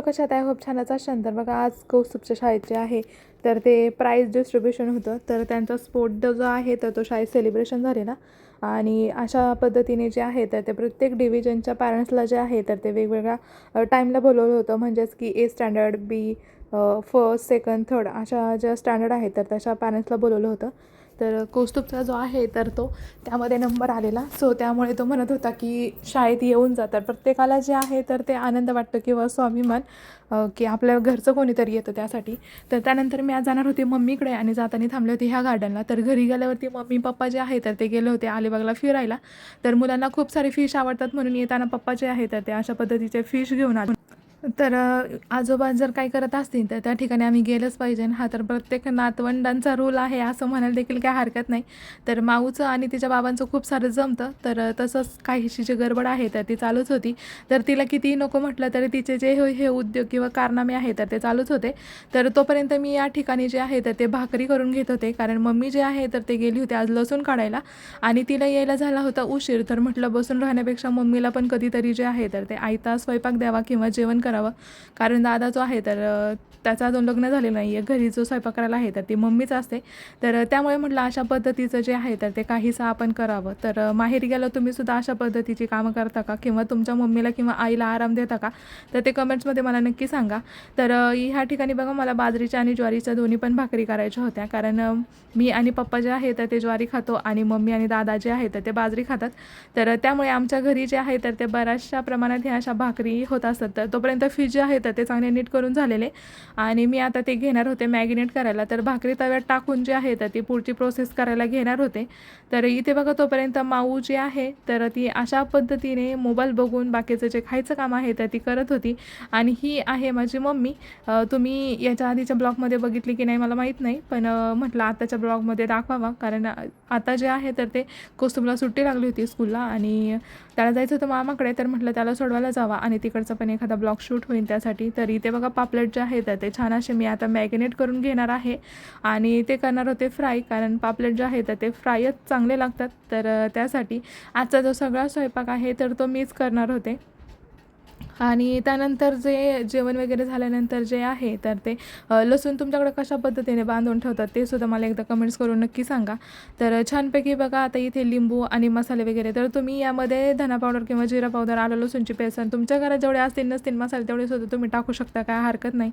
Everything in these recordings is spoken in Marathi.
कशात आहे खूप छानच असाल तर बघा आज कौस्तुभच्या शाळेत जे आहे तर ते प्राईज डिस्ट्रीब्युशन होतं. तर त्यांचा स्पोर्ट जो आहे तर तो शाळेत सेलिब्रेशन झालेला. आणि अशा पद्धतीने जे आहे तर ते प्रत्येक डिव्हिजनच्या पॅरेंट्सला जे आहे तर ते वेगवेगळ्या टाईमला बोलवलं होतं. म्हणजेच की A standard B first second third अशा ज्या स्टँडर्ड आहेत तर तशा पॅरेंट्सला बोलवलं होतं. तर कौस्तुभचा जो आहे तर तो त्यामध्ये नंबर आलेला. सो त्यामुळे तो म्हणत होता की शाळेत येऊन जातात. प्रत्येकाला जे आहे तर ते आनंद वाटतं किंवा स्वाभिमान की आपल्या घरचं कोणीतरी येतं त्यासाठी. तर त्यानंतर मी आज जाणार होते मम्मीकडे आणि जाताना थांबले होते ह्या गार्डनला तर घरी गेल्यावरती मम्मी पप्पा जे आहे तर ते गेले होते अलिबागला फिरायला. तर मुलांना खूप सारे फिश आवडतात म्हणून येताना पप्पा जे आहे तर ते अशा पद्धतीचे फिश घेऊन आले. तर आजोबा जर काय करत असतील तर त्या ठिकाणी आम्ही गेलंच पाहिजे हा तर प्रत्येक नातवंडांचा रूल आहे असं म्हणायला देखील काय हरकत नाही. तर माऊचं आणि तिच्या बाबांचं खूप सारं जमतं. तर तसंच काहीशी जी गडबड आहे तर ती चालूच होती. तर तिला कितीही नको म्हटलं तरी तिचे जे हे हे उद्योग किंवा कारनामे आहे तर ते चालूच होते. तर तोपर्यंत मी या ठिकाणी जे आहे तर ते भाकरी करून घेत होते. कारण मम्मी जे आहे तर ते गेली होती आज लसूण काढायला आणि तिला यायला झाला होता उशीर. तर म्हटलं बसून राहण्यापेक्षा मम्मीला पण कधीतरी जे आहे तर ते आयता स्वयंपाक द्यावा किंवा जेवण करावं. कारण दादा जो आहे तर त्याचं अजून लग्न झालेलं नाही आहे घरी जो स्वयंपाक करायला आहे तर ती मम्मीच असते. तर त्यामुळे म्हटलं अशा पद्धतीचं जे आहे तर ते काहीसं आपण करावं. तर माहेरी गेलं तुम्ही सुद्धा अशा पद्धतीची कामं करता का? किंवा तुमच्या मम्मीला किंवा आईला आराम देता का? तर ते कमेंट्समध्ये मला नक्की सांगा. तर ह्या ठिकाणी बघा मला बाजरीच्या आणि ज्वारीच्या दोन्ही पण भाकरी करायच्या होत्या. कारण मी आणि पप्पा जे आहे तर ते ज्वारी खातो आणि मम्मी आणि दादा जे आहे तर ते बाजरी खातात. तर त्यामुळे आमच्या घरी जे आहे तर ते बऱ्याचशा प्रमाणात ह्या अशा भाकरी होत असतात. तर तोपर्यंत फ्रीज जे आहे तर ते चांगले नीट करून झालेले. आणि मी आता ते घेणार होते मॅगिनेट करायला. तर भाकरी तव्यात टाकून जे आहे तर ती पुढची प्रोसेस करायला घेणार होते. तर इथे बघा तोपर्यंत माऊ जी आहे तर ती अशा पद्धतीने मोबाईल बघून बाकीचं जे खायचं काम आहे तर ती करत होती. आणि ही आहे माझी मम्मी. तुम्ही याच्या आधीच्या ब्लॉगमध्ये बघितली की नाही मला माहीत नाही पण म्हटलं आताच्या ब्लॉगमध्ये दाखवावा. कारण आता जे आहे तर ते कौस्तुभला सुट्टी लागली होती स्कूलला आणि त्याला जायचं होतं मामाकडे. तर म्हटलं त्याला सोडवायला जावा आणि तिकडचा पण एखादा ब्लॉग शूट होईल त्यासाठी. तर इथे बघा पापलेट जे आहे तर ते छान असे मी आता मॅगिनेट करून घेणार आहे. आणि ते करणार होते फ्राय कारण पापलेट जे आहे तर ते फ्रायच चांगले लागतात. तर त्यासाठी आजचा जो सगळा स्वयंपाक आहे तर तो मीच करणार होते. आणि त्यानंतर जे जेवण वगैरे झाल्यानंतर जे आहे तर ते लसूण तुमच्याकडे कशा पद्धतीने बांधून ठेवतात ते सुद्धा मला एकदा कमेंट्स करून नक्की सांगा. तर छानपैकी बघा आता इथे लिंबू आणि मसाले वगैरे. तर तुम्ही यामध्ये धना पावडर किंवा जिरा पावडर आलं लसूणची पेस्ट आणि तुमच्या घरात जेवढे असतील नसतील मसाले तेवढे सुद्धा तुम्ही टाकू शकता काय हरकत नाही.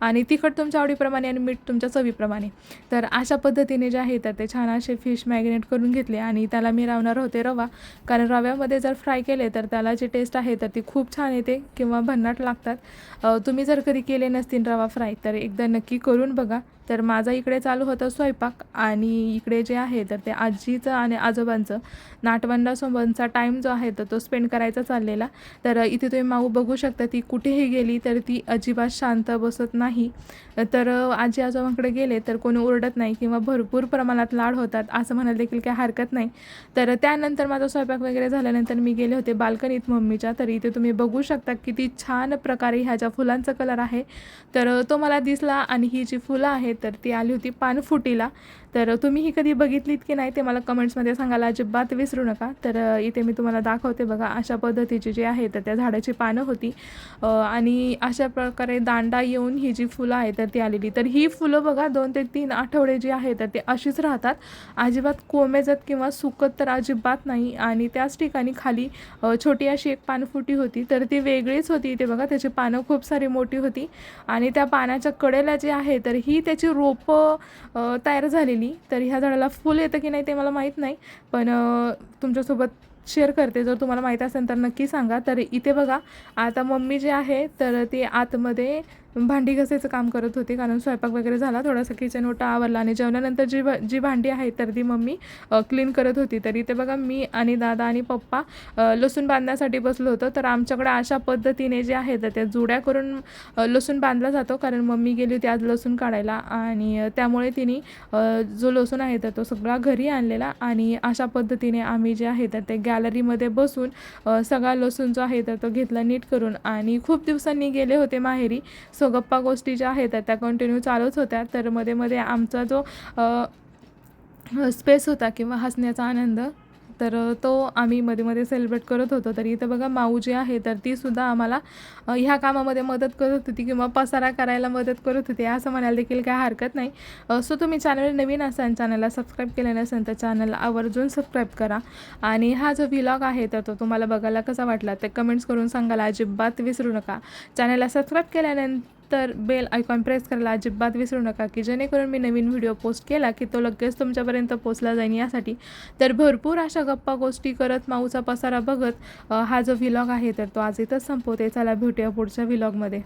आणि तिखट तुमच्या आवडीप्रमाणे आणि मीठ तुमच्या चवीप्रमाणे. तर अशा पद्धतीने जे आहे तर ते छान असे फिश मॅगिनेट करून घेतले आणि त्याला मी रावणार होते रवा. कारण रव्यामध्ये जर फ्राय केले तर त्याला जी टेस्ट आहे तर ती खूप छान येते. किंवा भन्नाट लागतात. तुम्ही जर कधी केले नसतील रवा फ्राय तर एकदा नक्की करून बघा. तर माझा इकडे चालू होतं स्वयंपाक आणि इकडे जे आहे तर ते आजीचं आणि आजोबांचं. नातवंडासोबतचा टाईम जो आहे तर तो स्पेंड करायचा चाललेला. तर इथे तुम्ही माऊ बघू शकता ती कुठेही गेली तर ती अजिबात शांत बसत नाही. तर आजी आजोबांकडे गेले तर कोणी ओरडत नाही किंवा भरपूर प्रमाणात लाड होतात असं म्हणायला देखील काही हरकत नाही. तर त्यानंतर माझा स्वयंपाक वगैरे झाल्यानंतर मी गेले होते बाल्कनीत मम्मीच्या. तर इथे तुम्ही बघू शकता किती छान प्रकारे ह्या ज्या फुलांचा कलर आहे तर तो मला दिसला आणि ही जी फुलं आहेत तर ती आली होती पानफुटीला. तर तुम्ही ही कधी बघितलीत की नाही ते मला कमेंट्समध्ये सांगायला अजिबात विसरू नका. तर इथे मी तुम्हाला दाखवते बघा अशा पद्धतीची जी आहे तर त्या झाडाची पानं होती. आणि अशा प्रकारे दांडा येऊन ही जी फुलं आहे तर ती आलेली. तर ही फुलं बघा दोन ते तीन आठवडे जी आहे तर ते अशीच राहतात. अजिबात कोमेजत किंवा सुकत तर अजिबात नाही. आणि त्याच ठिकाणी खाली छोटी अशी एक पानफुटी होती. तर ती वेगळीच होती इथे बघा त्याची पानं खूप सारी मोठी होती. आणि त्या पानाच्या कडेला जी आहे तर ही त्याची रोपं तयार झालेली तर ह्या झाडाला फुल येतं की नाही ते मला माहीत नाही. पण तुमच्यासोबत शेअर करते. जर तुम्हाला माहीत असेल तर नक्की सांगा. तर इथे बघा आता मम्मी जे आहे तर ते आतमध्ये भांडी घासायचं काम करत होते कारण स्वयंपाक वगैरे झाला थोडासा किचन ओटा आवरला आणि जेवणानंतर जी भा जी भांडी आहेत तर ती मम्मी क्लीन करत होती. तर इथे बघा मी आणि दादा आणि पप्पा लसूण बांधण्यासाठी बसलो होतो. तर आमच्याकडे अशा पद्धतीने जे आहे तर त्या जुड्या करून लसूण बांधला जातो. कारण मम्मी गेली होती आज लसूण काढायला आणि त्यामुळे तिने जो लसूण आहे तर तो सगळा घरी आणलेला. आणि अशा पद्धतीने आम्ही जे आहे तर ते गॅलरीमध्ये बसून सगळा लसूण जो आहे तर तो घेतला नीट करून. आणि खूप दिवसांनी गेले होते माहेरी. सो गप्पा गोष्टी ज्या आहेत त्या कंटिन्यू चालूच होत्या. तर मध्ये मध्ये आमचा जो स्पेस होता किंवा हसण्याचा आनंद तर तो आम्ही मध्ये मध्ये सेलिब्रेट करत होतो. तर इथं बघा माऊ जी आहे तर तीसुद्धा आम्हाला ह्या कामामध्ये मदत करत होती किंवा पसारा करायला मदत करत होती. असं म्हणायला देखील काय हरकत नाही. सो तुम्ही चॅनल नवीन असाल चॅनलला सबस्क्राईब केले नसेल तर चॅनलला आवर्जून सबस्क्राईब करा. आणि हा जो व्हिलॉग आहे तर तो तुम्हाला बघायला कसा वाटला ते कमेंट्स करून सांगायला अजिबात विसरू नका. चॅनलला सबस्क्राईब केल्यानंतर तर बेल आयकॉन प्रेस करायला अजिबात विसरू नका की जेणेकरून मी नवीन व्हिडिओ पोस्ट केला की तो लगेच तुमच्यापर्यंत पोचला जाईल यासाठी. तर भरपूर अशा गप्पा गोष्टी करत माऊचा पसारा बघत हा जो व्हिलॉग आहे तर तो आज इथंच संपवते. चला भेटूया पुढच्या व्हिलॉगमध्ये